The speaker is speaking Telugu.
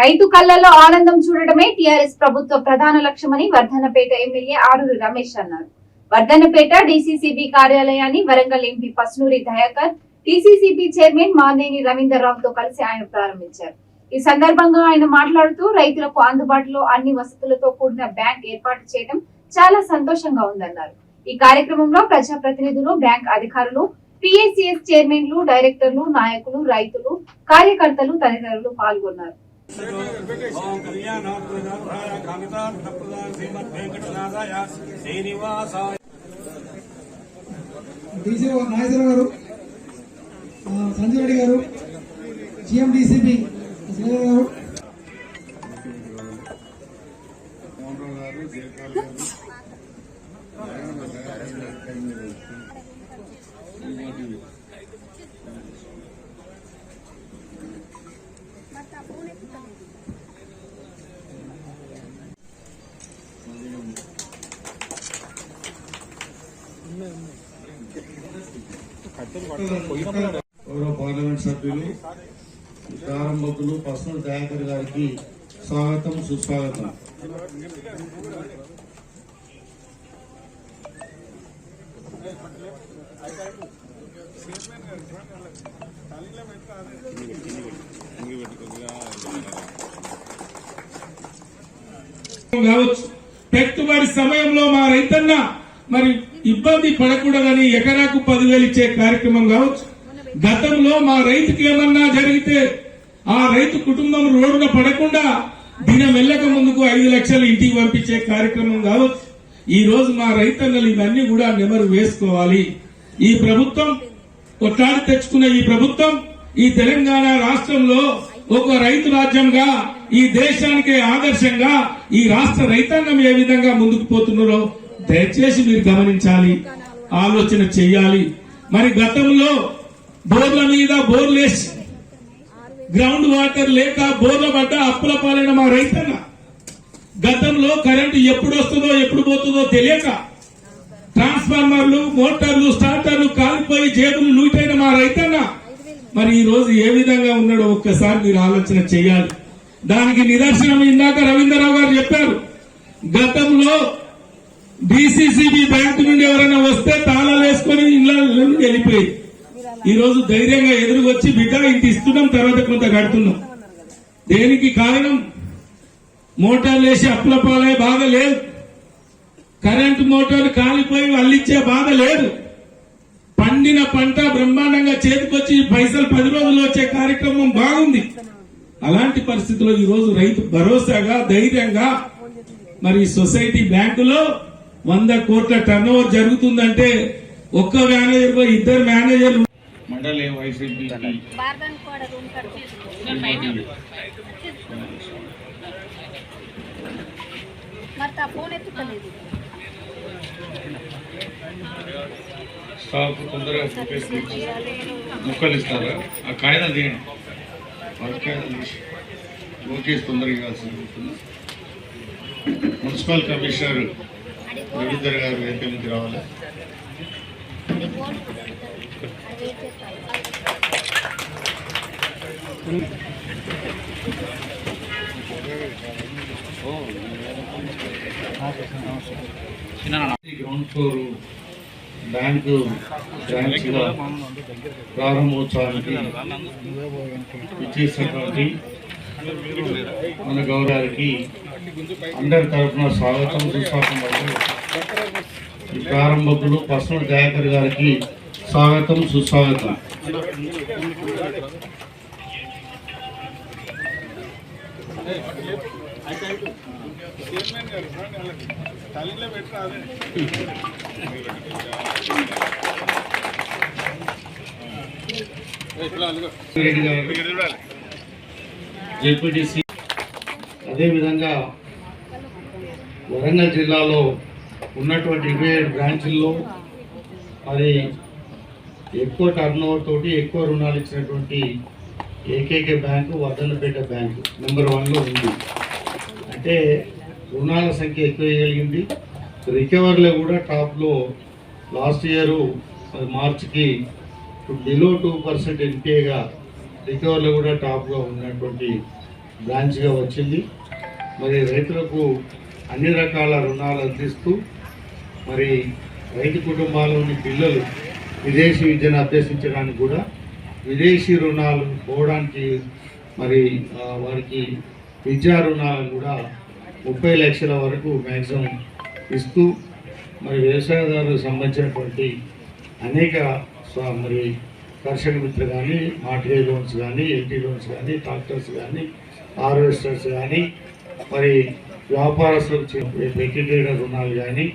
రైతు కళ్ళలో ఆనందం చూడటమే టీఆర్ఎస్ ప్రభుత్వ ప్రధాన లక్ష్యమని వర్ధనపేట ఎమ్మెల్యే ఆరు రమేష్ అన్నారు. వర్ధనపేట డీసీసీబీ కార్యాలయాన్ని Warangal MP Pasunuri Dayakar DCCB chairman Marneni Ravinder రావుతో కలిసి ఆయన ప్రారంభించారు. ఈ సందర్భంగా ఆయన మాట్లాడుతూ రైతులకు అందుబాటులో అన్ని వసతులతో కూడిన బ్యాంక్ ఏర్పాటు చేయడం చాలా సంతోషంగా ఉందన్నారు. ఈ కార్యక్రమంలో ప్రజాప్రతినిధులు బ్యాంక్ అధికారులు పిఎస్సిఎస్ చైర్మన్లు డైరెక్టర్లు నాయకులు రైతులు కార్యకర్తలు తదితరులు పాల్గొన్నారు. ఓం కళ్యాణాత్మజాయ కామితార్థప్రదాయ శ్రీమద్వేంకటనాథాయ శ్రీనివాసాయ డీసీ నాగేశ్వర గారు ఆ, సంజయ్ రెడ్డి గారు. జిఎండిసిపి శ్రీధర్ గారు గౌరవ పార్లమెంట్ సభ్యులు ప్రారంభకులు పర్సనల్ దయాకర్ గారికి స్వాగతం సుస్వాగతం. కావచ్చు. పెట్టుబడి సమయంలో మా రైతన్న మరి ఇబ్బంది పడకూడదని ఎకరాకు పదివేలు ఇచ్చే కార్యక్రమం కావచ్చు. గతంలో మా రైతుకి ఏమన్నా జరిగితే ఆ రైతు కుటుంబం రోడ్డున పడకుండా దినం వెళ్ళక ముందుకు ఐదు లక్షలు ఇంటికి పంపించే కార్యక్రమం కావచ్చు. ఈ రోజు మా రైతన్నలు ఇవన్నీ కూడా నెమరు వేసుకోవాలి. ఈ ప్రభుత్వం కొట్లాడి తెచ్చుకున్న ఈ ప్రభుత్వం ఈ తెలంగాణ రాష్ట్రంలో ఒక రైతు రాజ్యంగా ఈ దేశానికి ఆదర్శంగా ఈ రాష్ట్ర రైతాంగం ఏ విధంగా ముందుకు పోతున్నారో దయచేసి మీరు గమనించాలి ఆలోచన చెయ్యాలి మరి గతంలో బోర్ల మీద బోర్లేసి గ్రౌండ్ వాటర్ లేక బోర్ల పడ్డ అప్పుల పాలైన మా రైతన్న గతంలో కరెంటు ఎప్పుడు వస్తుందో ఎప్పుడు పోతుందో తెలియక ట్రాన్స్ఫార్మర్లు మోటార్లు స్టార్టర్లు కాలిపోయి జేబులు లూటైన మా రైతన్న మరి ఈ రోజు ఏ విధంగా ఉన్నాడో ఒక్కసారి మీరు ఆలోచన చేయాలి. దానికి నిదర్శనం ఇందాక రవీంద్రరావు గారు చెప్పారు. గతంలో డిసిసిబి బ్యాంకు నుండి ఎవరైనా వస్తే తాళాలు వేసుకొని ఇళ్ళ నుండి వెళ్ళిపోయి. ఈ రోజు ధైర్యంగా ఎదురుకొచ్చి బిడ్డ ఇంటి ఇస్తున్నాం తర్వాత కొంత కడుతున్నాం. దేనికి కారణం? మోటార్లు వేసి అప్పుల పాలే బాధ లేదు. కరెంటు మోటార్లు కాలిపోయి అల్లిచ్చే బాధ లేదు. పండిన పంట బ్రహ్మాండంగా చేతికొచ్చి పైసలు పది రోజులు వచ్చే కార్యక్రమం బాగుంది. అలాంటి పరిస్థితుల్లో ఈరోజు రైతు భరోసాగా ధైర్యంగా మరి సొసైటీ బ్యాంకులో వంద కోట్ల టర్న్ జరుగుతుందంటే ఒక్క మేనేజర్ పోయి ఇద్దరు మేనేజర్లు మండలి వైసీపీ స్టాఫ్ తొందరగా ముక్కలు ఇస్తారా? ఆ కాగితం తీయండి. ఓకేసి తొందరగా. మున్సిపల్ కమిషనర్ రవీందర్ గారు వేదిక నుంచి రావాలి? గ్రౌండ్ ఫ్లోర్ బ్యాంకు బ్రాంచ్గా ప్రారంభోత్సవానికి ఇచ్చేసినటువంటి మన గౌరవానికి అందరి తరఫున స్వాగతం సుస్వాగతం మరియు ఈ ప్రారంభకులు పర్సనల్ దయాకర్ గారికి స్వాగతం సుస్వాగతం. జెడ్పీటీసీ అదేవిధంగా వరంగల్ జిల్లాలో ఉన్నటువంటి ఇరవై ఏడు బ్రాంచుల్లో మరి ఎక్కువ టర్న్ ఓవర్ తోటి ఎక్కువ రుణాలు ఇచ్చినటువంటి ఏకైక బ్యాంకు వర్ధనపేట బ్యాంకు నెంబర్ వన్లో ఉంది. అంటే రుణాల సంఖ్య ఎక్కువ వేయగలిగింది రికవర్లో కూడా టాప్లో లాస్ట్ ఇయరు మార్చికి బిలో టూ పర్సెంట్ ఎన్పిఏగా రికవర్లో కూడా టాప్గా ఉన్నటువంటి బ్రాంచ్గా వచ్చింది. మరి రైతులకు అన్ని రకాల రుణాలు అందిస్తూ మరి రైతు కుటుంబాల్లోని పిల్లలు విదేశీ విద్యను అభ్యసించడానికి కూడా విదేశీ రుణాలు పోవడానికి మరి వారికి విద్యా రుణాలను కూడా ముప్పై లక్షల వరకు మ్యాక్సిమం ఇస్తూ మరి వ్యవసాయదారులకు సంబంధించినటువంటి అనేక మరి కర్షక మిత్ర కానీ మార్టిగే లోన్స్ కానీ ఎల్టీ లోన్స్ కానీ ట్రాక్టర్స్ కానీ హార్వెస్టర్స్ కానీ మరి వ్యాపారస్తులకు పెట్టి రుణాలు కానీ